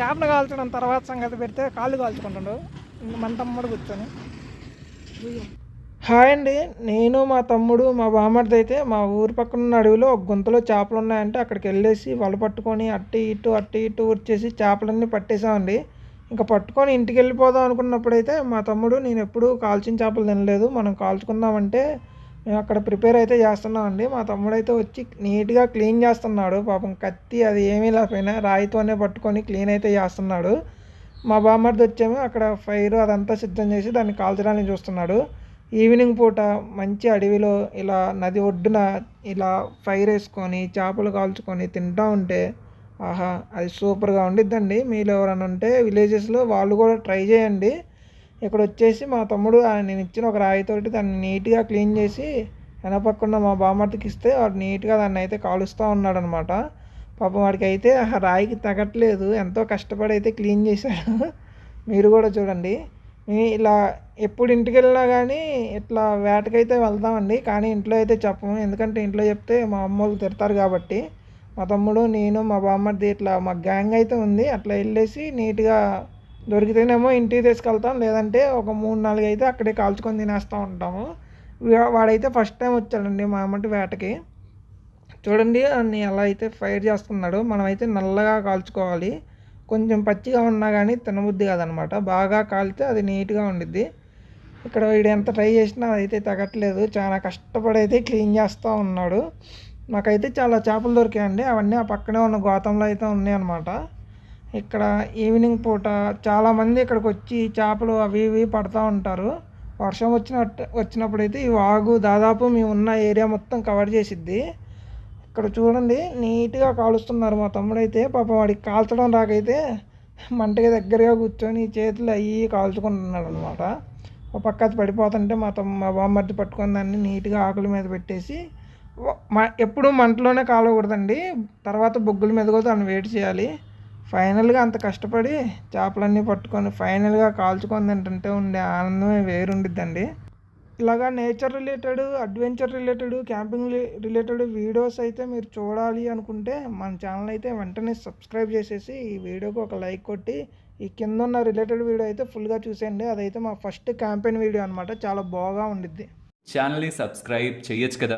చేపలు కాల్చడం తర్వాత సంగతి పెడితే కాళ్ళు కాల్చుకుంటాడు. మన తమ్ముడు కూర్చొని. హాయ్ అండి నేను మా తమ్ముడు మా బామ్మడిది అయితే మా ఊరి పక్కన ఉన్న అడవిలో ఒక గుంతలో చేపలు ఉన్నాయంటే అక్కడికి వెళ్ళేసి వల పట్టుకొని అట్టి ఇటు అట్టి ఇటు వచ్చేసి చేపలన్నీ పట్టేసామండి ఇంకా పట్టుకొని ఇంటికి వెళ్ళిపోదాం అనుకున్నప్పుడైతే మా తమ్ముడు నేను ఎప్పుడూ కాల్చిన చేపలు తినలేదు. మనం కాల్చుకుందామంటే మేము అక్కడ ప్రిపేర్ అయితే చేస్తున్నామండి. మా తమ్ముడు అయితే వచ్చి నీట్గా క్లీన్ చేస్తున్నాడు. పాపం కత్తి అది ఏమీ లేకపోయినా రాయితోనే పట్టుకొని క్లీన్ అయితే చేస్తున్నాడు. మా బామ్మర్ది వచ్చేమో అక్కడ ఫైర్ అదంతా సిద్ధం చేసి దాన్ని కాల్చడానికి చూస్తున్నాడు. ఈవినింగ్ పూట మంచి అడవిలో ఇలా నది ఒడ్డున ఇలా ఫైర్ వేసుకొని చేపలు కాల్చుకొని తింటూ ఉంటే ఆహా అది సూపర్గా ఉండిద్దండి. మీరు ఎవరైనా ఉంటే విలేజెస్లో వాళ్ళు కూడా ట్రై చేయండి. ఇక్కడ వచ్చేసి మా తమ్ముడు నేను ఇచ్చిన ఒక రాయితోటి దాన్ని నీట్గా క్లీన్ చేసి వెనపక్కన మా బామ్మర్దికి ఇస్తే వాడు నీట్గా దాన్ని అయితే కాలుస్తూ ఉన్నాడు అనమాట పాపం వాడికి అయితే ఆ రాయికి తగట్లేదు ఎంతో కష్టపడి అయితే క్లీన్ చేశాడు. మీరు కూడా చూడండి. ఇలా ఎప్పుడు ఇంటికి వెళ్ళినా కానీ ఇట్లా వేటకైతే వెళ్తామండి కానీ ఇంట్లో అయితే చెప్పము. ఎందుకంటే ఇంట్లో చెప్తే మా అమ్మ వాళ్ళు తిడతారు కాబట్టి. మా తమ్ముడు నేను మా బామ్మర్ది ఇట్లా మా గ్యాంగ్ అయితే ఉంది. అట్లా వెళ్ళేసి నీట్గా దొరికితేనేమో ఇంటికి తీసుకెళ్తాం. లేదంటే ఒక మూడు నాలుగు అయితే అక్కడే కాల్చుకొని తినేస్తూ ఉంటాము. వాడైతే ఫస్ట్ టైం వచ్చాడండి మా అమ్మటి వేటకి. చూడండి అన్ని ఎలా అయితే ఫైర్ చేస్తున్నాడు మనమైతే నల్లగా కాల్చుకోవాలి. కొంచెం పచ్చిగా ఉన్నా కానీ తినబుద్ధి కాదనమాట. బాగా కాలితే అది నీట్గా ఉండిద్ది. ఇక్కడ వీడు ఎంత ట్రై చేసినా అదైతే తగ్గట్లేదు. చాలా కష్టపడి అయితే క్లీన్ చేస్తూ ఉన్నాడు. నాకైతే చాలా చేపలు దొరికాయండి. అవన్నీ ఆ పక్కనే ఉన్న గోతంలో అయితే ఉన్నాయి అనమాట ఇక్కడ ఈవినింగ్ పూట చాలామంది ఇక్కడికి వచ్చి చేపలు అవి ఇవి పడుతూ ఉంటారు. వర్షం వచ్చినట్టు వచ్చినప్పుడైతే ఈ వాగు దాదాపు మేము ఉన్న ఏరియా మొత్తం కవర్ చేసిద్ది. ఇక్కడ చూడండి నీట్గా కాలుస్తున్నారు మా తమ్ముడైతే. పాపం వాడికి కాల్చడం రాకైతే మంటకి దగ్గరగా కూర్చొని చేతులు అయ్యి కాల్చుకుంటున్నాడు అనమాట ఒక పక్క అది పడిపోతుంటే మా తమ్మ మా బామ్మర్ది పట్టుకొని దాన్ని నీట్గా ఆకుల మీద పెట్టేసి మా ఎప్పుడు మంటలోనే కాలకూడదండి. తర్వాత బొగ్గుల మీద కూడా దాన్ని వేడి చేయాలి. ఫైనల్గా అంత కష్టపడి చేపలన్నీ పట్టుకొని ఫైనల్గా కాల్చుకొని తింటుంటే ఉండే ఆనందమే వేరుండిద్దండి. ఇలాగా nature related adventure related camping related videos అయితే మీరు చూడాలి అనుకుంటే మన ఛానల్ అయితే వెంటనే సబ్స్క్రైబ్ చేసేసి ఈ వీడియోకి ఒక లైక్ కొట్టి ఈ కింద ఉన్న రిలేటెడ్ వీడియో అయితే ఫుల్గా చూసేయండి. అదైతే మా ఫస్ట్ క్యాంపెయిన్ వీడియో అనమాట చాలా బాగా ఉండిద్ది. ఛానల్ని సబ్స్క్రైబ్ చేయొచ్చు కదా.